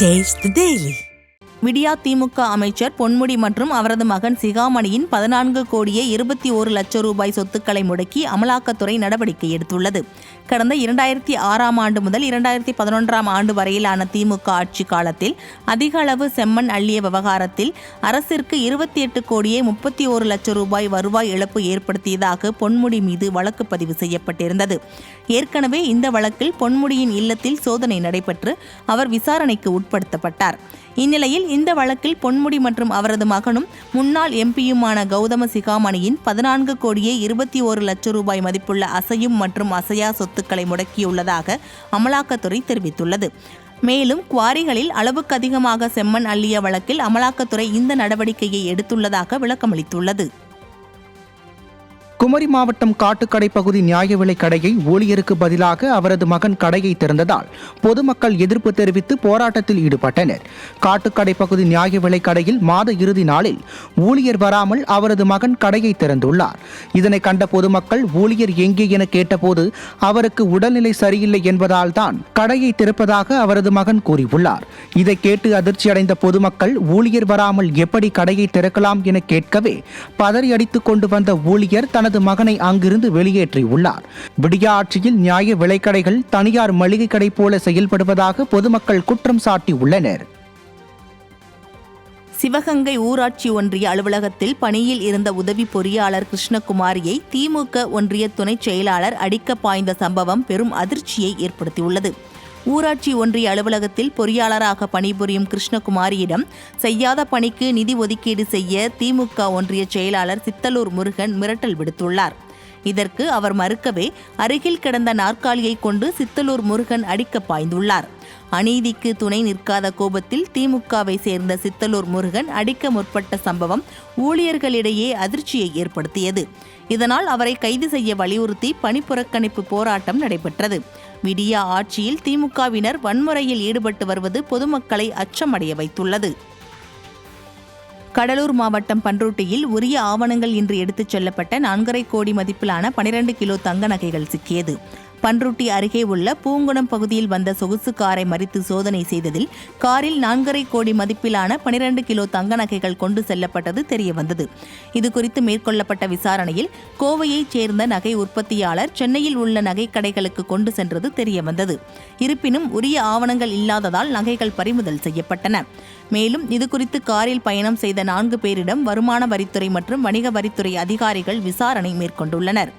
Taste the Daily. விடியா திமுக அமைச்சர் பொன்முடி மற்றும் அவரது மகன் சிகாமணியின் பதினான்கு கோடியே இருபத்தி ஒரு லட்சம் ரூபாய் சொத்துக்களை முடக்கி அமலாக்கத்துறை நடவடிக்கை எடுத்துள்ளது. கடந்த இரண்டாயிரத்தி ஆறாம் ஆண்டு முதல் இரண்டாயிரத்தி பதினொன்றாம் ஆண்டு வரையிலான திமுக ஆட்சி காலத்தில் அதிக அளவு செம்மண் அள்ளிய விவகாரத்தில் அரசிற்கு இருபத்தி எட்டு கோடியே முப்பத்தி ஒரு லட்சம் ரூபாய் வருவாய் இழப்பு ஏற்படுத்தியதாக பொன்முடி மீது வழக்கு பதிவு செய்யப்பட்டிருந்தது. ஏற்கனவே இந்த வழக்கில் பொன்முடியின் இல்லத்தில் சோதனை நடைபெற்று அவர் விசாரணைக்கு உட்படுத்தப்பட்டார். இந்நிலையில் இந்த வழக்கில் பொன்முடி மற்றும் அவரது மகனும் முன்னாள் எம்பியுமான கௌதம சிகாமணியின் பதினான்கு கோடியே இருபத்தி ஒரு லட்சம் ரூபாய் மதிப்புள்ள அசையும் மற்றும் அசையா சொத்துக்களை முடக்கியுள்ளதாக அமலாக்கத்துறை தெரிவித்துள்ளது. மேலும் குவாரிகளில் அளவுக்கு அதிகமாக செம்மண் அள்ளிய வழக்கில் அமலாக்கத்துறை இந்த நடவடிக்கையை எடுத்துள்ளதாக விளக்கமளித்துள்ளது. குமரி மாவட்டம் காட்டுக்கடை பகுதி நியாய விலை கடையை ஊழியருக்கு பதிலாக அவரது மகன் கடையை திறந்ததால் பொதுமக்கள் எதிர்ப்பு தெரிவித்து போராட்டத்தில் ஈடுபட்டனர். காட்டுக்கடை பகுதி நியாய விலை கடையில் மாத இறுதி நாளில் ஊழியர் வராமல் அவரது மகன் கடையை திறந்துள்ளார். இதனை கண்ட பொதுமக்கள் ஊழியர் எங்கே என கேட்டபோது அவருக்கு உடல்நிலை சரியில்லை என்பதால் தான் கடையை திறப்பதாக அவரது மகன் கூறியுள்ளார். இதை கேட்டு அதிர்ச்சியடைந்த பொதுமக்கள் ஊழியர் வராமல் எப்படி கடையை திறக்கலாம் என கேட்கவே பதறி அடித்துக் கொண்டு வந்த ஊழியர் தனது தனது மகனை அங்கிருந்து வெளியேற்றியுள்ளார் விடியா ஆட்சியில் நியாய விலைக்கடைகள் தனியார் மளிகை கடை போல செயல்படுவதாக பொதுமக்கள் குற்றம் சாட்டியுள்ளனர் சிவகங்கை ஊராட்சி ஒன்றிய அலுவலகத்தில் பணியில் இருந்த உதவி பொறியாளர் கிருஷ்ணகுமாரியை திமுக ஒன்றிய துணைச் செயலாளர் அடிக்க பாய்ந்த சம்பவம் பெரும் அதிர்ச்சியை ஏற்படுத்தியுள்ளது. ஊராட்சி ஒன்றிய அலுவலகத்தில் பொறியாளராக பணிபுரியும் கிருஷ்ணகுமாரியிடம் செய்யாத பணிக்கு நிதி ஒதுக்கீடு செய்ய திமுக ஒன்றிய செயலாளர் சித்தலூர் முருகன் மிரட்டல் விடுத்துள்ளார். இதற்கு அவர் மறுக்கவே அருகில் கிடந்த நாற்காலியை கொண்டு சித்தலூர் முருகன் அடிக்க பாய்ந்துள்ளார். அநீதிக்கு துணை நிற்காத கோபத்தில் திமுகவை சேர்ந்த சித்தலூர் முருகன் அடிக்க முற்பட்ட சம்பவம் ஊழியர்களிடையே அதிர்ச்சியை ஏற்படுத்தியது. இதனால் அவரை கைது செய்ய வலியுறுத்தி பணிப்புறக்கணிப்பு போராட்டம் நடைபெற்றது. விடியா ஆட்சியில் திமுகவினர் வன்முறையில் ஈடுபட்டு வருவது பொதுமக்களை அச்சமடைய வைத்துள்ளது. கடலூர் மாவட்டம் பன்ருட்டியில் உரிய ஆவணங்கள் இன்று எடுத்துச் செல்லப்பட்ட நான்கரை கோடி மதிப்பிலான பனிரெண்டு கிலோ தங்க நகைகள் சிக்கியது. பன்ருட்டி அருகே உள்ள பூங்குணம் பகுதியில் வந்த சொகுசு காரை மறித்து சோதனை செய்ததில் காரில் நான்கரை கோடி மதிப்பிலான பனிரெண்டு கிலோ தங்க நகைகள் கொண்டு செல்லப்பட்டது தெரியவந்தது. இதுகுறித்து மேற்கொள்ளப்பட்ட விசாரணையில் கோவையைச் சேர்ந்த நகை உற்பத்தியாளர் சென்னையில் உள்ள நகைக்கடைகளுக்கு கொண்டு சென்றது தெரியவந்தது. இருப்பினும் உரிய ஆவணங்கள் இல்லாததால் நகைகள் பறிமுதல் செய்யப்பட்டன. மேலும் இதுகுறித்து காரில் பயணம் செய்த நான்கு பேரிடம் வருமான வரித்துறை மற்றும் வணிக வரித்துறை அதிகாரிகள் விசாரணை மேற்கொண்டுள்ளனர்.